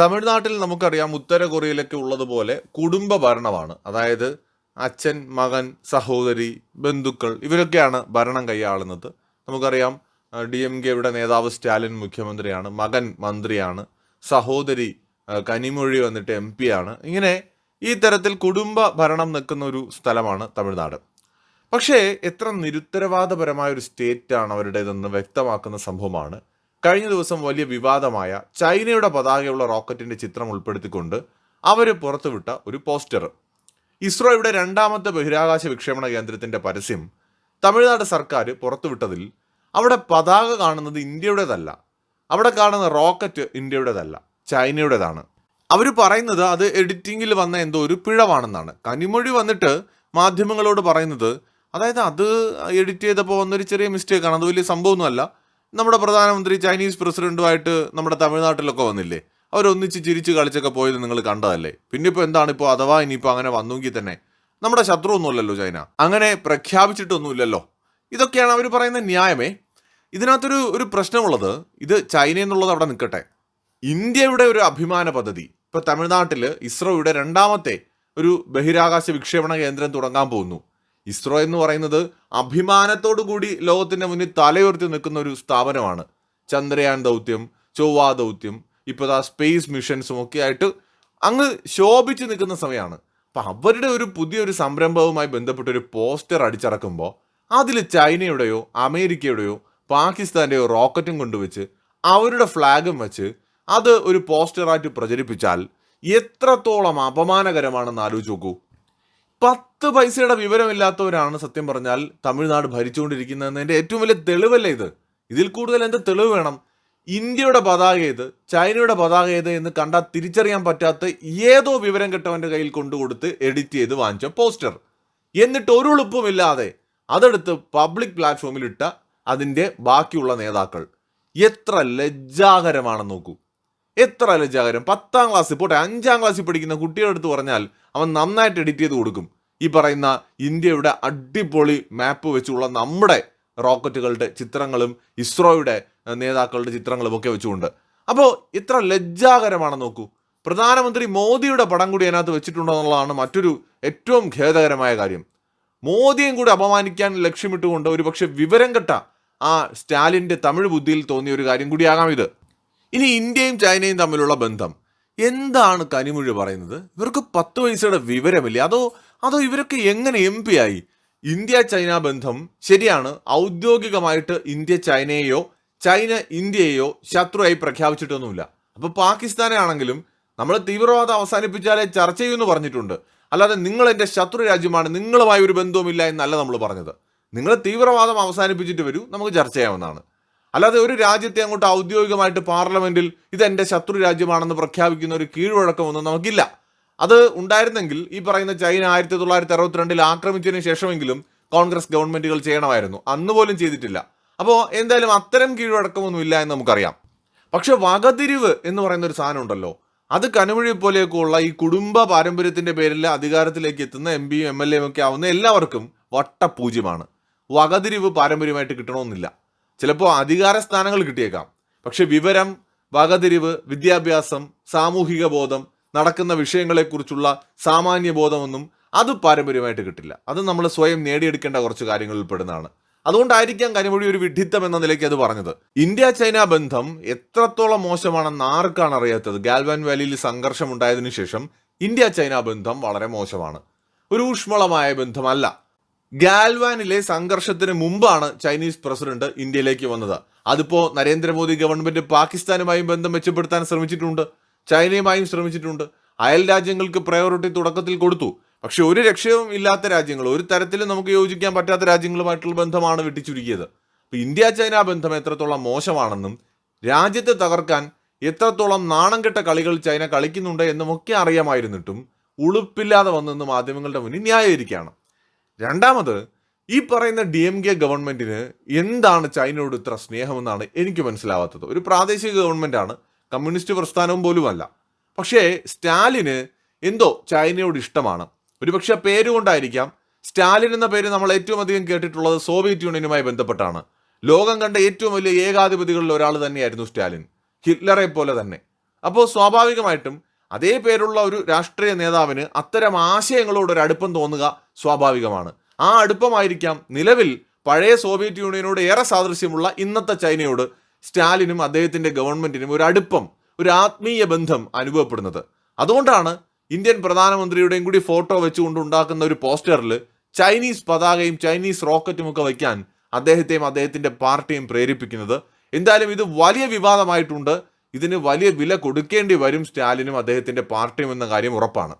തമിഴ്നാട്ടിൽ നമുക്കറിയാം ഉത്തര കൊറിയയിലൊക്കെ ഉള്ളതുപോലെ കുടുംബ ഭരണമാണ് അതായത് അച്ഛൻ മകൻ സഹോദരി ബന്ധുക്കൾ ഇവരൊക്കെയാണ് ഭരണം കൈയാളുന്നത്. നമുക്കറിയാം ഡി എം കെയുടെ നേതാവ് സ്റ്റാലിൻ മുഖ്യമന്ത്രിയാണ് മകൻ മന്ത്രിയാണ് സഹോദരി കനിമൊഴി വന്നിട്ട് എം പി ആണ്. ഇങ്ങനെ ഈ തരത്തിൽ കുടുംബ ഭരണം നിൽക്കുന്ന ഒരു സ്ഥലമാണ് തമിഴ്നാട്. പക്ഷേ എത്ര നിരുത്തരവാദപരമായ ഒരു സ്റ്റേറ്റാണ് അവരുടേതെന്ന് വ്യക്തമാക്കുന്ന സംഭവമാണ്. കഴിഞ്ഞ ദിവസം വലിയ വിവാദമായ ചൈനയുടെ പതാകയുള്ള റോക്കറ്റിന്റെ ചിത്രം ഉൾപ്പെടുത്തിക്കൊണ്ട് അവർ പുറത്തുവിട്ട ഒരു പോസ്റ്റർ. ഇസ്രോയുടെ രണ്ടാമത്തെ ബഹിരാകാശ വിക്ഷേപണ കേന്ദ്രത്തിന്റെ പരസ്യം തമിഴ്നാട് സർക്കാർ പുറത്തുവിട്ടതിൽ അവിടെ പതാക കാണുന്നത് ഇന്ത്യയുടേതല്ല. അവിടെ കാണുന്ന റോക്കറ്റ് ഇന്ത്യയുടേതല്ല ചൈനയുടേതാണ്. അവർ പറയുന്നത് അത് എഡിറ്റിങ്ങിൽ വന്ന എന്തോ ഒരു പിഴവാണെന്നാണ്. കനിമൊഴി വന്നിട്ട് മാധ്യമങ്ങളോട് പറയുന്നത് അതായത് അത് എഡിറ്റ് ചെയ്തപ്പോൾ വന്നൊരു ചെറിയ മിസ്റ്റേക്കാണ് അത് വലിയ സംഭവമൊന്നുമല്ല. നമ്മുടെ പ്രധാനമന്ത്രി ചൈനീസ് പ്രസിഡന്റുമായിട്ട് നമ്മുടെ തമിഴ്നാട്ടിലൊക്കെ വന്നില്ലേ? അവരൊന്നിച്ച് ചിരിച്ച് കളിച്ചൊക്കെ പോയത് നിങ്ങൾ കണ്ടതല്ലേ? പിന്നെ ഇപ്പോൾ എന്താണ് ഇപ്പോൾ അഥവാ ഇനിയിപ്പോൾ അങ്ങനെ വന്നെങ്കിൽ തന്നെ നമ്മുടെ ശത്രു ഒന്നുമല്ലല്ലോ ചൈന. അങ്ങനെ പ്രഖ്യാപിച്ചിട്ടൊന്നുമില്ലല്ലോ. ഇതൊക്കെയാണ് അവർ പറയുന്ന ന്യായമേ. ഇതിനകത്തൊരു ഒരു പ്രശ്നമുള്ളത് ഇത് ചൈന എന്നുള്ളത് അവിടെ നിൽക്കട്ടെ. ഇന്ത്യയുടെ ഒരു അഭിമാന പദ്ധതി. ഇപ്പോൾ തമിഴ്നാട്ടിൽ ഇസ്രോയുടെ രണ്ടാമത്തെ ഒരു ബഹിരാകാശ വിക്ഷേപണ കേന്ദ്രം തുടങ്ങാൻ പോകുന്നു. ഇസ്രോ എന്ന് പറയുന്നത് അഭിമാനത്തോടു കൂടി ലോകത്തിന്റെ മുന്നിൽ തലയുയർത്തി നിൽക്കുന്ന ഒരു സ്ഥാപനമാണ്. ചന്ദ്രയാൻ ദൗത്യം ചൊവ്വ ദൗത്യം ഇപ്പോൾ ആ സ്പേസ് മിഷൻസും ഒക്കെ ആയിട്ട് അങ്ങ് ശോഭിച്ച് നിൽക്കുന്ന സമയമാണ് അപ്പം അവരുടെ ഒരു പുതിയൊരു സംരംഭവുമായി ബന്ധപ്പെട്ട ഒരു പോസ്റ്റർ അടിച്ചിറക്കുമ്പോൾ അതിൽ ചൈനയുടെയോ അമേരിക്കയുടെയോ പാകിസ്ഥാന്റെയോ റോക്കറ്റും കൊണ്ടുവച്ച് അവരുടെ ഫ്ലാഗും വെച്ച് അത് ഒരു പോസ്റ്ററായിട്ട് പ്രചരിപ്പിച്ചാൽ എത്രത്തോളം അപമാനകരമാണെന്ന് ആലോചിച്ച് നോക്കൂ. പത്ത് പൈസയുടെ വിവരമില്ലാത്തവരാണ് സത്യം പറഞ്ഞാൽ തമിഴ്നാട് ഭരിച്ചുകൊണ്ടിരിക്കുന്നതിന്റെ ഏറ്റവും വലിയ തെളിവല്ലേ ഇത്? ഇതിൽ കൂടുതൽ എന്ത് തെളിവ് വേണം? ഇന്ത്യയുടെ പതാക ഏത്? ചൈനയുടെ പതാക ഏത് എന്ന് കണ്ടാൽ തിരിച്ചറിയാൻ പറ്റാത്ത ഏതോ വിവരം കെട്ടവന്റെ കയ്യിൽ കൊണ്ടുകൊടുത്ത് എഡിറ്റ് ചെയ്ത് വാങ്ങിച്ച പോസ്റ്റർ. എന്നിട്ട് ഒരു എളുപ്പമില്ലാതെ അതെടുത്ത് പബ്ലിക് പ്ലാറ്റ്ഫോമിൽ ഇട്ട അതിന്റെ ബാക്കിയുള്ള നേതാക്കൾ. എത്ര ലജ്ജാകരമാണെന്ന് നോക്കൂ. എത്ര ലജ്ജാകരം. പത്താം ക്ലാസ് പോട്ടെ അഞ്ചാം ക്ലാസ്സിൽ പഠിക്കുന്ന കുട്ടിയുടെ അടുത്ത് പറഞ്ഞാൽ അവൻ നന്നായിട്ട് എഡിറ്റ് ചെയ്ത് കൊടുക്കും. ഈ പറയുന്ന ഇന്ത്യയുടെ അടിപൊളി മാപ്പ് വെച്ചുള്ള നമ്മുടെ റോക്കറ്റുകളുടെ ചിത്രങ്ങളും ഇസ്രോയുടെ നേതാക്കളുടെ ചിത്രങ്ങളും ഒക്കെ വെച്ചുകൊണ്ട്. അപ്പോൾ ഇത്ര ലജ്ജാകരമാണെന്ന് നോക്കൂ. പ്രധാനമന്ത്രി മോദിയുടെ പടം കൂടി അതിനകത്ത് വെച്ചിട്ടുണ്ടോ എന്നുള്ളതാണ് മറ്റൊരു ഏറ്റവും ഖേദകരമായ കാര്യം. മോദിയും കൂടി അപമാനിക്കാൻ ലക്ഷ്യമിട്ടുകൊണ്ട് ഒരു പക്ഷേ വിവരം കെട്ട ആ സ്റ്റാലിന്റെ തമിഴ് ബുദ്ധിയിൽ തോന്നിയ ഒരു കാര്യം കൂടിയാകാം ഇത്. ഇനി ഇന്ത്യയും ചൈനയും തമ്മിലുള്ള ബന്ധം. എന്താണ് കനിമൊഴി പറയുന്നത്? ഇവർക്ക് പത്ത് പൈസയുടെ വിവരമില്ലേ? അതോ അതോ ഇവരൊക്കെ എങ്ങനെ എം പി ആയി? ഇന്ത്യ ചൈന ബന്ധം ശരിയാണ്. ഔദ്യോഗികമായിട്ട് ഇന്ത്യ ചൈനയെയോ ചൈന ഇന്ത്യയെയോ ശത്രുവായി പ്രഖ്യാപിച്ചിട്ടൊന്നുമില്ല. അപ്പൊ പാകിസ്ഥാനെ ആണെങ്കിലും നമ്മൾ തീവ്രവാദം അവസാനിപ്പിച്ചാലേ ചർച്ച ചെയ്യുമെന്ന് പറഞ്ഞിട്ടുണ്ട്. അല്ലാതെ നിങ്ങൾ എന്റെ ശത്രു രാജ്യമാണ് നിങ്ങളുമായി ഒരു ബന്ധവുമില്ല എന്നല്ല നമ്മൾ പറഞ്ഞത്. നിങ്ങൾ തീവ്രവാദം അവസാനിപ്പിച്ചിട്ട് വരൂ നമുക്ക് ചർച്ച ചെയ്യാവുന്നതാണ്. അല്ലാതെ ഒരു രാജ്യത്തെ അങ്ങോട്ട് ഔദ്യോഗികമായിട്ട് പാർലമെന്റിൽ ഇത് എന്റെ ശത്രു രാജ്യമാണെന്ന് പ്രഖ്യാപിക്കുന്ന ഒരു കീഴ്വഴക്കമൊന്നും നമുക്കില്ല. അത് ഉണ്ടായിരുന്നെങ്കിൽ ഈ പറയുന്ന ചൈന ആയിരത്തി തൊള്ളായിരത്തി അറുപത്തിരണ്ടിൽ ആക്രമിച്ചതിന് ശേഷമെങ്കിലും കോൺഗ്രസ് ഗവൺമെന്റുകൾ ചെയ്യണമായിരുന്നു. അന്ന് പോലും ചെയ്തിട്ടില്ല. അപ്പോൾ എന്തായാലും അത്തരം കീഴടക്കമൊന്നുമില്ല എന്ന് നമുക്കറിയാം. പക്ഷെ വകതിരിവ് എന്ന് പറയുന്ന ഒരു സാധനം ഉണ്ടല്ലോ. അത് കനുമൊഴി പോലെയൊക്കെയുള്ള ഈ കുടുംബ പാരമ്പര്യത്തിന്റെ പേരിൽ അധികാരത്തിലേക്ക് എത്തുന്ന എം പിയും എം എൽ എയും ഒക്കെ ആവുന്ന എല്ലാവർക്കും വട്ടപൂജ്യമാണ്. വകതിരിവ് പാരമ്പര്യമായിട്ട് കിട്ടണമെന്നില്ല. ചിലപ്പോൾ അധികാര സ്ഥാനങ്ങൾ കിട്ടിയേക്കാം. പക്ഷെ വിവരം വകതിരിവ് വിദ്യാഭ്യാസം സാമൂഹിക ബോധം നടക്കുന്ന വിഷയങ്ങളെക്കുറിച്ചുള്ള സാമാന്യ ബോധമൊന്നും അത് പാരമ്പര്യമായിട്ട് കിട്ടില്ല. അത് നമ്മൾ സ്വയം നേടിയെടുക്കേണ്ട കുറച്ച് കാര്യങ്ങളിൽ പെടുന്നതാണ്. അതുകൊണ്ടായിരിക്കാം കനിമൊഴി ഒരു വിഡിത്തം എന്ന നിലയ്ക്ക് അത് പറഞ്ഞത്. ഇന്ത്യ ചൈന ബന്ധം എത്രത്തോളം മോശമാണെന്ന് ആർക്കാണ് അറിയാത്തത്? ഗാൽവാൻ വാലിയിൽ സംഘർഷം ഉണ്ടായതിനു ശേഷം ഇന്ത്യ ചൈന ബന്ധം വളരെ മോശമാണ്. ഒരു ഊഷ്മളമായ ബന്ധമല്ല. ഗാൽവാനിലെ സംഘർഷത്തിന് മുമ്പാണ് ചൈനീസ് പ്രസിഡന്റ് ഇന്ത്യയിലേക്ക് വന്നത്. അതിപ്പോ നരേന്ദ്രമോദി ഗവൺമെന്റ് പാകിസ്ഥാനുമായും ബന്ധം മെച്ചപ്പെടുത്താൻ ശ്രമിച്ചിട്ടുണ്ട്. ചൈനയുമായും ശ്രമിച്ചിട്ടുണ്ട്. അയൽ രാജ്യങ്ങൾക്ക് പ്രയോറിറ്റി തുടക്കത്തിൽ കൊടുത്തു. പക്ഷെ ഒരു രക്ഷയും ഇല്ലാത്ത രാജ്യങ്ങൾ ഒരു തരത്തിലും നമുക്ക് യോജിക്കാൻ പറ്റാത്ത രാജ്യങ്ങളുമായിട്ടുള്ള ബന്ധമാണ് വെട്ടിച്ചുരുക്കിയത്. അപ്പൊ ഇന്ത്യ ചൈന ബന്ധം എത്രത്തോളം മോശമാണെന്നും രാജ്യത്തെ തകർക്കാൻ എത്രത്തോളം നാണം കെട്ട കളികൾ ചൈന കളിക്കുന്നുണ്ട് എന്നുമൊക്കെ അറിയാമായിരുന്നിട്ടും ഉളുപ്പില്ലാതെ വന്നെന്ന് മാധ്യമങ്ങളുടെ മുന്നിൽ ന്യായീകരിക്കുകയാണ്. രണ്ടാമത് ഈ പറയുന്ന ഡി എം കെ ഗവൺമെന്റിന് എന്താണ് ചൈനയോട് ഇത്ര സ്നേഹമെന്നാണ് എനിക്ക് മനസ്സിലാവാത്തത്. ഒരു പ്രാദേശിക ഗവൺമെന്റ് ആണ് കമ്മ്യൂണിസ്റ്റ് പ്രസ്ഥാനവും പോലുമല്ല. പക്ഷേ സ്റ്റാലിന് എന്തോ ചൈനയോട് ഇഷ്ടമാണ്. ഒരുപക്ഷെ പേരുകൊണ്ടായിരിക്കാം സ്റ്റാലിൻ എന്ന പേര് നമ്മൾ ഏറ്റവും അധികം കേട്ടിട്ടുള്ളത് സോവിയറ്റ് യൂണിയനുമായി ബന്ധപ്പെട്ടാണ്. ലോകം കണ്ട ഏറ്റവും വലിയ ഏകാധിപതികളിൽ ഒരാൾ തന്നെയായിരുന്നു സ്റ്റാലിൻ. ഹിറ്റ്ലറെ പോലെ തന്നെ. അപ്പോൾ സ്വാഭാവികമായിട്ടും അതേ പേരുള്ള ഒരു രാഷ്ട്രീയ നേതാവിന് അത്തരം ആശയങ്ങളോട് ഒരു അടുപ്പം തോന്നുക സ്വാഭാവികമാണ്. ആ അടുപ്പമായിരിക്കാം നിലവിൽ പഴയ സോവിയറ്റ് യൂണിയനോട് ഏറെ സാദൃശ്യമുള്ള ഇന്നത്തെ ചൈനയോട് സ്റ്റാലിനും അദ്ദേഹത്തിന്റെ ഗവൺമെന്റിനും ഒരു അടുപ്പം ഒരു ആത്മീയ ബന്ധം അനുഭവപ്പെടുന്നത്. അതുകൊണ്ടാണ് ഇന്ത്യൻ പ്രധാനമന്ത്രിയുടെയും കൂടി ഫോട്ടോ വെച്ചുകൊണ്ട് ഉണ്ടാക്കുന്ന ഒരു പോസ്റ്ററിൽ ചൈനീസ് പതാകയും ചൈനീസ് റോക്കറ്റും ഒക്കെ വയ്ക്കാൻ അദ്ദേഹത്തെയും അദ്ദേഹത്തിന്റെ പാർട്ടിയും പ്രേരിപ്പിക്കുന്നത്. എന്തായാലും ഇത് വലിയ വിവാദമായിട്ടുണ്ട്. ഇതിന് വലിയ വില കൊടുക്കേണ്ടി വരും സ്റ്റാലിനും അദ്ദേഹത്തിന്റെ പാർട്ടിയും എന്ന കാര്യം ഉറപ്പാണ്.